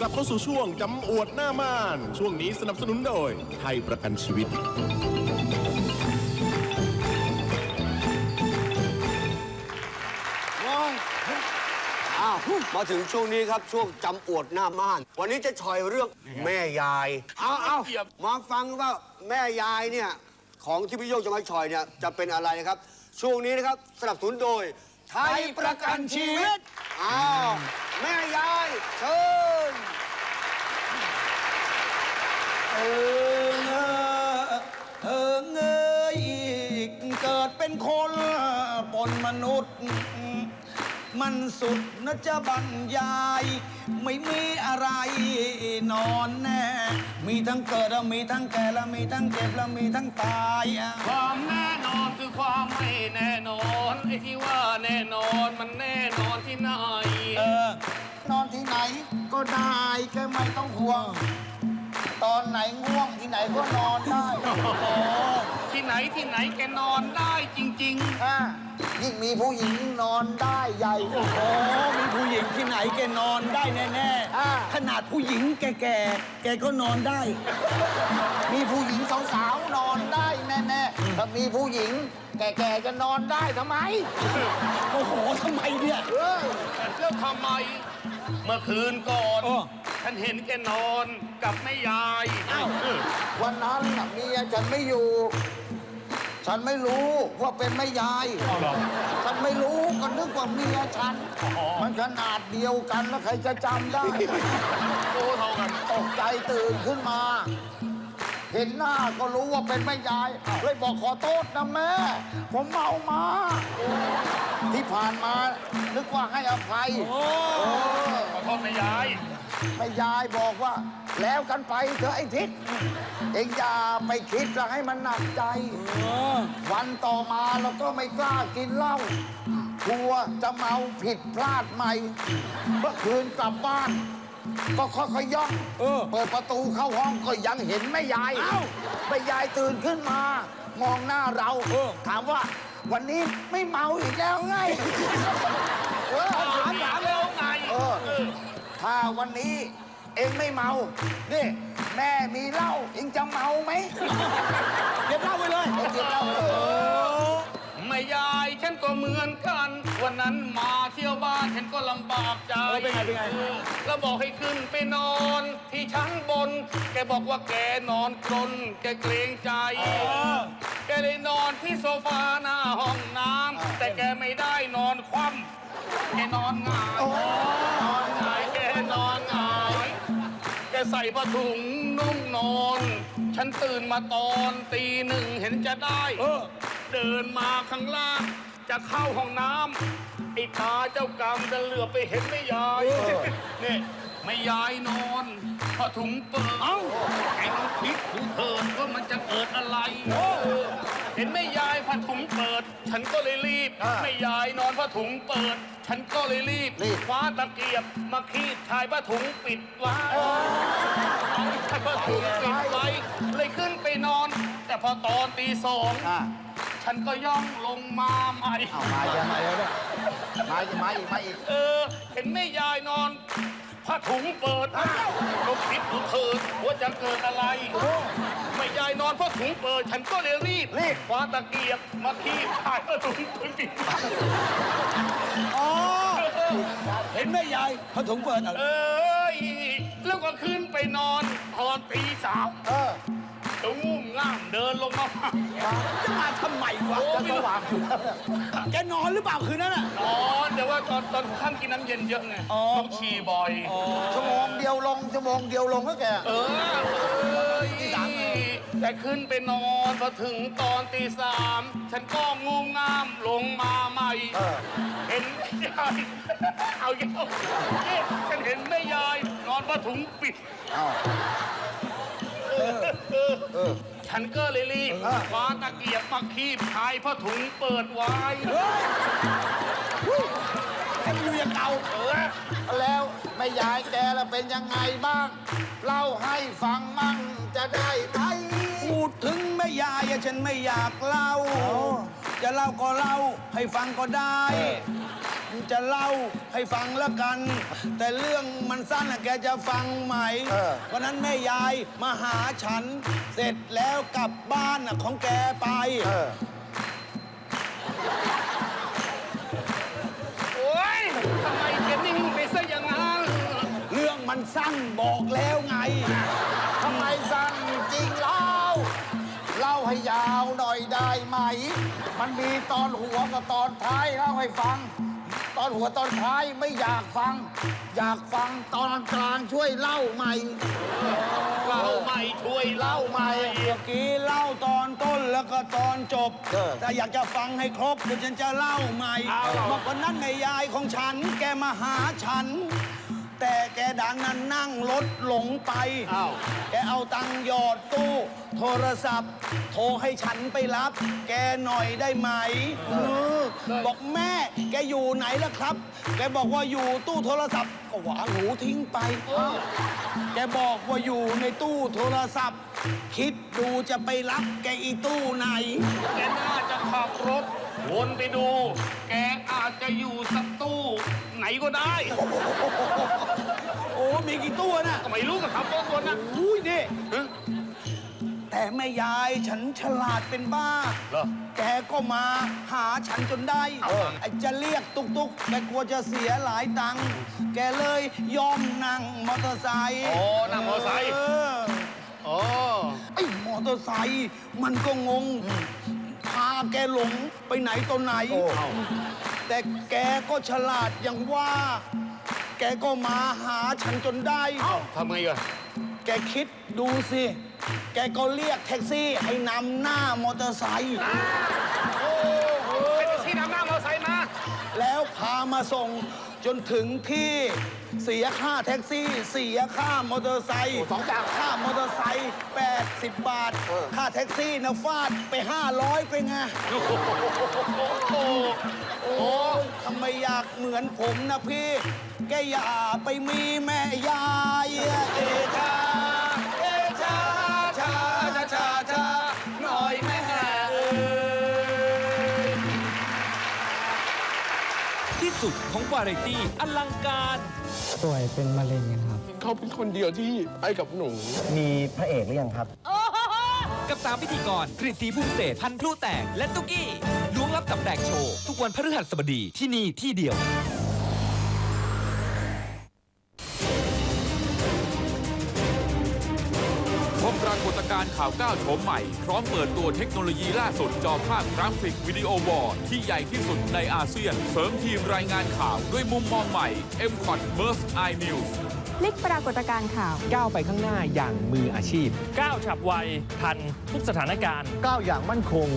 กลับเข้าสู่ช่วงจำอวดหน้าม่าน ช่วงนี้สนับสนุนโดยไทยประกันชีวิต อ้าวมาถึงช่วงนี้ครับช่วงจำอวดหน้าม่าน วันนี้จะชอยเรื่องแม่ยาย เอาเอามาฟังว่าแม่ยายเนี่ย ของที่พี่โยงจะมาชอยเนี่ยจะเป็นอะไรนะครับ ช่วงนี้นะครับสนับสนุนโดย ไทยประกันชีวิต อ้าว แม่ยายเชิญ มนุษย์ มันสุดนะจะบรรยาย ไม่มีอะไรนอนแน่ มีทั้งเกิดและมีทั้งแก่และมีทั้งเจ็บและมีทั้งตายอะความแน่นอนคือความไม่แน่นอนไอ้ที่ว่าแน่นอนมันแน่นอนที่ไหนเออนอนที่ไหนก็ได้แค่ไม่ต้องห่วง ตอนไหนง่วงที่ไหนก็นอนได้ ที่ไหนที่ไหนแกนอนได้จริงอะ ยิ่งมีผู้หญิงยิ่งนอนได้ใหญ่ โอ้โหมีผู้หญิงที่ไหนแกนอนได้แน่ๆขนาดผู้หญิงแก่ๆ แกก็นอนได้ มีผู้หญิงสาวๆนอนได้แน่ๆถ้ามีผู้หญิง แก่ๆจะนอนได้ทำไม โอ้โหทำไมเนี่ยๆแล้วทำไม เมื่อคืนก่อน อ้อ ฉันเห็นแกนอนกับแม่ยาย อ้าว วันนั้นน่ะเมียฉันไม่อยู่ ฉันไม่รู้ว่าเป็นแม่ยายฉันไม่รู้ก็นึกว่าเมียฉันมันขนาดเดียวกันแล้วใครจะจำได้โตเท่ากัน ตกใจตื่นขึ้นมา เห็นหน้าก็รู้ว่าเป็นแม่ยายเลยบอกขอโทษนะแม่ ผมเมามา ที่ผ่านมา นึกว่าให้อภัยเออขอโทษแม่ยาย แม่ยายบอกว่า แล้วกันไปเถอะไอ้ทิศ เองอย่าไปคิดจะให้มันหนักใจ วันต่อมาเราก็ไม่กล้ากินเหล้ากลัวจะเมาผิดพลาดใหม่ เมื่อคืนกลับบ้าน ก็ค่อยๆย่องเปิดประตูเข้าห้องก็ยังเห็นแม่ยายแม่ยายตื่นขึ้นมา มองหน้าเราถามว่า วันนี้ไม่เมาอีกแล้วไงเออ ถามถามแล้วไง เออ ถ้าวันนี้ เองไม่เมา นี่ แม่มีเหล้าเองจะเมาไหมเก็บเหล้าไปเลยเก็บเหล้าเออแม่ยายฉันก็เหมือนกัน วันนั้นมาเที่ยวบ้านฉันก็ลำบากใจเออเป็นไงเป็นไงออแล้วบอกให้ขึ้นไปนอนที่ชั้นบน แกบอกว่าแกนอนกรนแกเกรงใจ แกเลยนอนที่โซฟาหน้าห้องน้ำแต่แกไม่ได้นอนคว่ำแกนอนหงาย ใส่ผ้าถุงนุ่งนอน ฉันตื่นมาตอนตีหนึ่งเห็นจะได้เดินมาข้างล่าง จะเข้าห้องน้ำไอ้ตาเจ้ากรรมจะเหลือบไปเห็นไม่ยายนี่ไม่ยายนอนผ้าถุงเปิด เอ้าไอ้น้องคิดดูเถิดว่ามันจะเกิดอะไรเห็นแม่ยายผ้าถุงายนอนผ้าถุงเปิด ฉันก็เลยรีบ คว้าตะเกียบมาคีบชายผ้าถุงปิดไว้เอาชายผ้าถุงปิดไว้ เลยขึ้นไปนอน แต่พอตอนตีสองฉันก็ย่องลงมาใหม่ เอามาอีกมาอีกมาอีกมาอีกมาอีกเออ เห็นแม่ยายนอนผ้าถุงเปิดเราคิดดูเถิดว่าจะเกิดอะไร แม่ยายนอนผ้าถุงเปิดฉันก็เลยรีบรีบ คว้าตะเกียบมาคีบถ่ายผ้าถุงปิดอ๋อ เห็นแม่ยายผ้าถุงเปิดอะไรเอ้ยแล้วก็ขึ้นไปนอนตอนตีสามเออจะงุ่มง่ามเดินลงมา จะมาทำไมวะโอ้จะไม่สรู้ ว่างอยู่แล้วเนี่ยแกนอนหรือเปล่าคืนนั้นอะ นอนแต่ว่าตอนตอนค่ำกินน้ำเย็นเยอะไงอ๋อ ต้องฉี่บ่อย ชั่วโมงเดียวลงชั่วโมงเดียวลงก็แก เออเอ้ย ตีสามเออแต่ขึ้นไปนอนพอถึงตอนตีสามฉันก็งูงามลงมาใหม่ เออ เห็นแม่ยายเอาเยอะนี่ฉันเห็นแม่ยาย นอนผ้าถุงปิด เอาฉันก็เลยรีบคว้าตะเกียบมาคีบชายผ้าถุงเปิดไว้ ให้มันอยู่อย่างเก่าเออแล้วแม่ยายแกล่ะเป็นยังไงบ้าง เล่าให้ฟังมั่งจะได้ไหมพูดถึงแม่ยายอะฉันไม่อยากเล่า จะเล่าก็เล่าให้ฟังก็ได้ จะเล่าให้ฟังแล้วกัน แต่เรื่องมันสั้นน่ะแกจะฟังไหมเออ วันนั้นแม่ยายมาหาฉัน เสร็จแล้วกลับบ้านน่ะของแกไป เออ มันสั้นบอกแล้วไงทำไมสั่งจริงเล่าเล่าให้ยาวหน่อยได้ไหม มันมีตอนหัวกับตอนท้ายเล่าให้ฟัง ตอนหัวตอนท้ายไม่อยากฟัง อยากฟังตอนกลางช่วยเล่าใหม่เราไม่ช่วยเล่าเล่าใหม่เมื่อกี้เล่าตอนต้นแล้วก็ตอนจบเออถ้าอยากจะฟังให้ครบเดี๋ยวฉันจะเล่าใหม่บอกวันนั้นแม่ยายของฉันแกมาหาฉัน แต่แกดันนั้นนั่งรถหลงไป อ้าว แกเอาตังค์หยอดตู้ โทรศัพท์ โทรให้ฉันไปรับ แกหน่อยได้ไหมเออบอกแม่แกอยู่ไหนล่ะครับ แกบอกว่าอยู่ตู้โทรศัพท์ ก็หวางหูทิ้งไป แกบอกว่าอยู่ในตู้โทรศัพท์ คิดดูจะไปรับแกอีตู้ไหน แกน่าจะขับรถ วนไปดู แกอาจจะอยู่สักตู้ ไหนก็ได้ โอ้ มีกี่ตู้น่ะก็ไม่รู้กับขับรถวนนะอุ้ยนี่แต่แม่ยายฉันฉลาดเป็นบ้า เหรอ แกก็มาหาฉันจนได้ไอ้จะเรียกตุกตุกแกกลัวจะเสียหลายตังค์ แกเลยยอมนั่งมอเตอร์ไซค์โอ้นั่งมอเตอร์ไซค์ เออ อ๋อ ไอ้มอเตอร์ไซค์มันก็งง พาแกหลงไปไหนตอนไหน แต่แกก็ฉลาดอย่างว่า แกก็มาหาฉันจนได้ ทำไงอะแกคิดดูสิ แกก็เรียกแท็กซี่ให้นำหน้ามอเตอร์ไซค์โอ้โหเป็นแท็กซี่นำหน้ามอเตอร์ไซค์มา แล้วพามาส่งจนถึงที่ เสียค่าแท็กซี่ เสียค่ามอเตอร์ไซค์สองอย่างค่ามอเตอร์ไซค์80 บาทค่าแท็กซี่นะฟาดไป 500 ไปไงโอ้โหโอ้ทำไมอยากเหมือนผมนะพี่ แกอย่าไปมีแม่ยายเอช สุดของวาไรตี้อลังการ ป่วยเป็นมะเร็งครับ เขาเป็นคนเดียวที่ไปกับหนู มีพระเอกหรือยังครับ กับสามพิธีกรกฤษศรีภูมิเศษพันธุ์พลุแตกและตุ๊กกี้ล้วงลับตับแตกโชว์ ทุกวันพฤหัสบดีที่นี่ที่เดียว ปรากฏการณ์ข่าวก้าวโฉมใหม่ พร้อมเปิดตัวเทคโนโลยีล่าสุดจอภาพกราฟิกวิดีโอวอลที่ใหญ่ที่สุดในอาเซียน เสริมทีมรายงานข่าวด้วยมุมมองใหม่ m c o t Burst Eye News พลิกปรากฏการณ์ข่าว ก้าวไปข้างหน้าอย่างมืออาชีพ ก้าวฉับไวทันทุกสถานการณ์ ก้าวอย่างมั่นคง